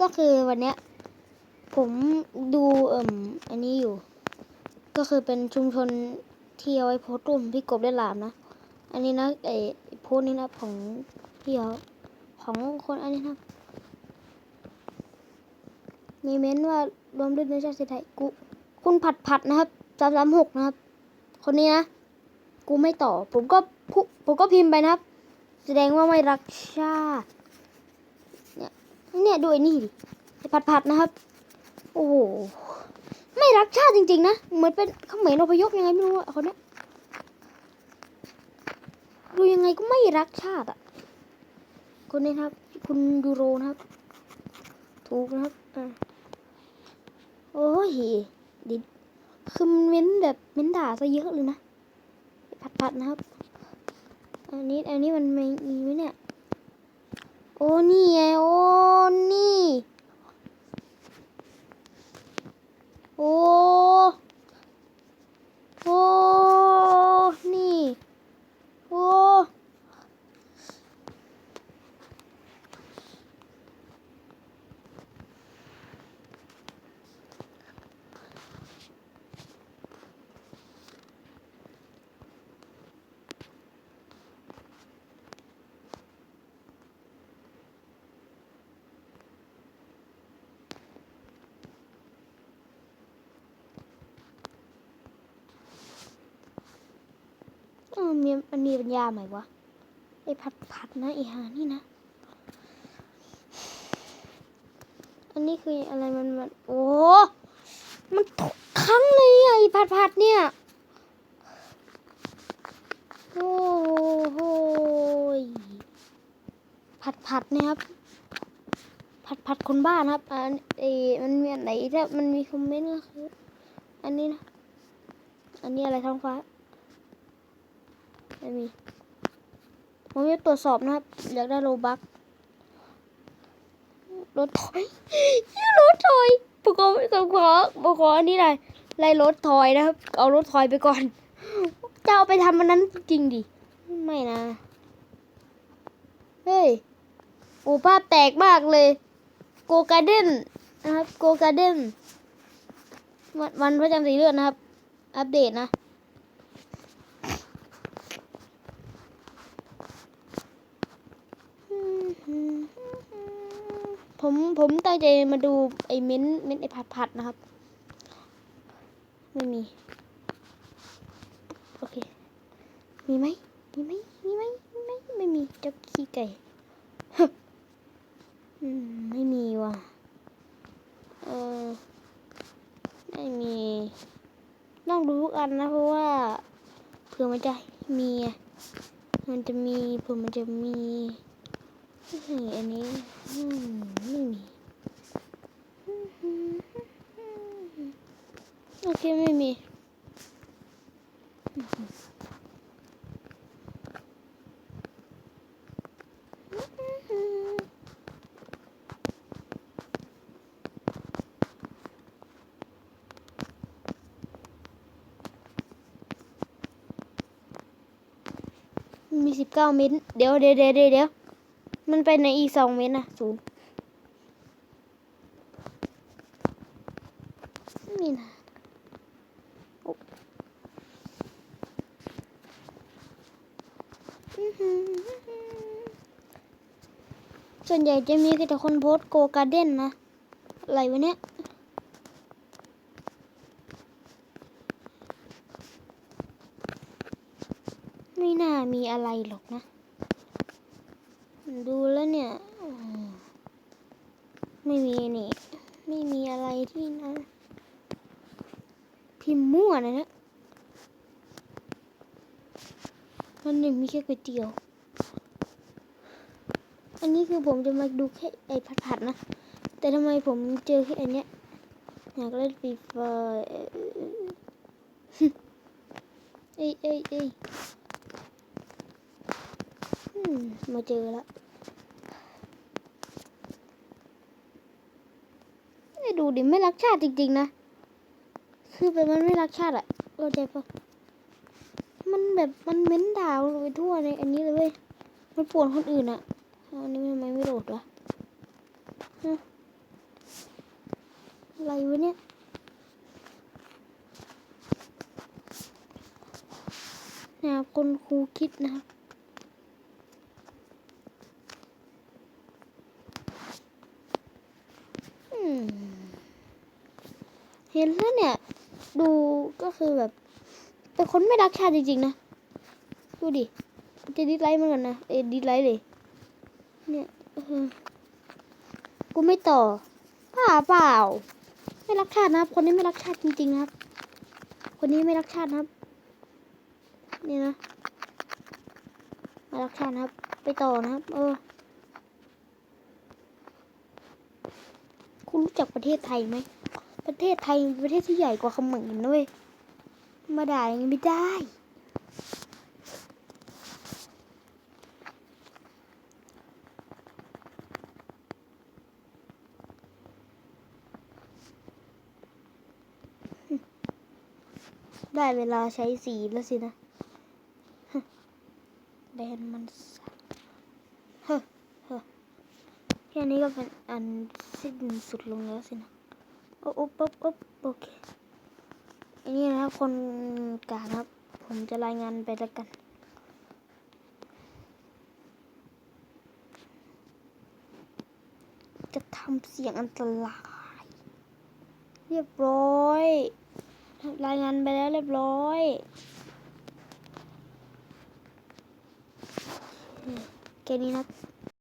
ก็คือวันเนี้ย ผมดูเอ่มอันนี้อยู่ ก็คือเป็นชุมชนที่เอาไว้โพสต์รูปพี่กบได้หลามนะ อันนี้นะไอโพสต์นี้นะของพี่เขาของคนอันนี้นะมีเม้นว่ารวมด้วยเนื้อชาติไทยกูคุณผัดผัดนะครับสามสามหกนะครับ คนนี้นะ กูไม่ต่อ ผมก็ผมก็พิมพ์ไปนะครับ แสดงว่าไม่รักชาติ เนี่ยเนี่ยนี่ดิไอ้ผัดผัดนะครับ โอ้โห ไม่รักชาติจริง ๆ นะ เหมือนเป็นเขมรอพยพยังไงไม่รู้อะคนเนี้ยดูยังไงก็ไม่รักชาติอะคนนี้ครับ คุณยูโรนะครับ ถูกนะครับอ่าโอ้ยดิคือมันเม้นแบบเม้นด่าซะเยอะเลยนะผัดผัดนะครับ อันนี้อันนี้มันมีมีไหมเนี่ย โอ้ นี่ไง โอ้ นี่ โอ้ โอ้ นี่ โอ้ เออมีมันมีปัญญาไหมวะไอ้ผัดผัดนะไอหานี่นะ อันนี้คืออะไรมันมัน โอ้มันทุกครั้งเลยไอ้ผัดผัดเนี่ย โอ้โหผัดผัดนะครับผัดผัดคนบ้านะครับอันเออมันมีอันไหนถ้ามันมีคอมเมนต์ก็คืออันนี้นะ อันนี้อะไรท้องฟ้า ไม่มี ผมจะตรวจสอบนะครับ อยากได้โลบักรถถอยยี่รถถอยปกติผมขอผมขออันนี้หน่อยไล่รถถอยนะครับ เอารถถอยไปก่อน จะเอาไปทำมันนั้นจริงดิ ไม่นะ เฮ้ย โอ้ภาพแตกมากเลย โกการ์เด้นนะครับ โกการ์เด้นวันวันพระจันทร์สีเลือดนะครับ อัปเดตนะ ผมผมตั้งใจมาดูไอ้เม้นเม้นไอ้ผัดผัดนะครับ ไม่มี โอเค มีไหมมีไหมมีไหมมีไหมไม่มีเจ้าขี้ไก่ไม่มีว่ะ เออ ไม่มีต้องดูทุกอันนะเพราะว่าเผื่อมันจะมี มันจะมีเผื่อมันจะมี นี่อันนี้อืมไม่มีโอเคไม่มีมีสิบเก้าเมตรเดี๋ยวเดี๋ยวเดี๋ยวเดี๋ยว มันไปในอีสองเมตรนะศูนย์นี่นะโอ้อื้อหือส่วนใหญ่จะมีแต่คนโพสโกการ์เด้นนะ อะไรวะเนี่ยไม่น่ามีอะไรหรอกนะ ดูแล้วเนี่ยอืม ไม่มีนี่ ไม่มีอะไรที่นะ พิมพ์มั่วนะเนี่ยมันหนึ่งมีแค่ก๋วยเตี๋ยว อันนี้คือผมจะมาดูแค่ไอ้ผัดๆนะ แต่ทำไมผมเจอแค่อันเนี้ยอยากเล่นฟรีไฟร์เอ้ยเอ้ยเอ้ยมาเจอแล้ว ไอ้ ดูดิไม่รักชาติจริง ๆ นะ คือแบบมันไม่รักชาติอะเข้าใจปะมันแบบมันเม้นด่าไปทั่วในอันนี้เลยเว้ย มันปวดคนอื่นอะอันนี้ทำไมไม่โหลดวะฮะอะไรวะเนี่ยนะครับคุณครูคิดนะครับ อืม เห็ นแล้วเนี่ย ดูก็คือแบบ เป็นคนไม่รักชาติจริงๆนะ ดูดิจะดิสไลค์เหมือนกันนะ เอดิสไลค์เลย เนี่ยเออกูไม่ต่อป่าเปล่า ไม่รักชาตินะครับ คนนี้ไม่รักชาติจริงๆนะครับ คนนี้ไม่รักชาตินะครับ นี่นะไม่รักชาตินะครับ ไปต่อนะครับ เออคุณรู้จักประเทศไทยไหม ประเทศไทยเป็นประเทศที่ใหญ่กว่าเขมรนะเว้ยมาด่าอย่างนี้ไม่ได้ ได้เวลาใช้สีแล้วสินะแดนมันสักเฮ้อเฮ้อแค่นี้ก็เป็นอันสิ้นสุดลงแล้วสินะ โอ้โอ้ปุ๊บปุ๊บโอเคอันนี้นะครับคนกลางครับ ผมจะรายงานไปแล้วกัน จะทำเสียงอันตราย เรียบร้อย รายงานไปแล้วเรียบร้อยแค่นี้นะ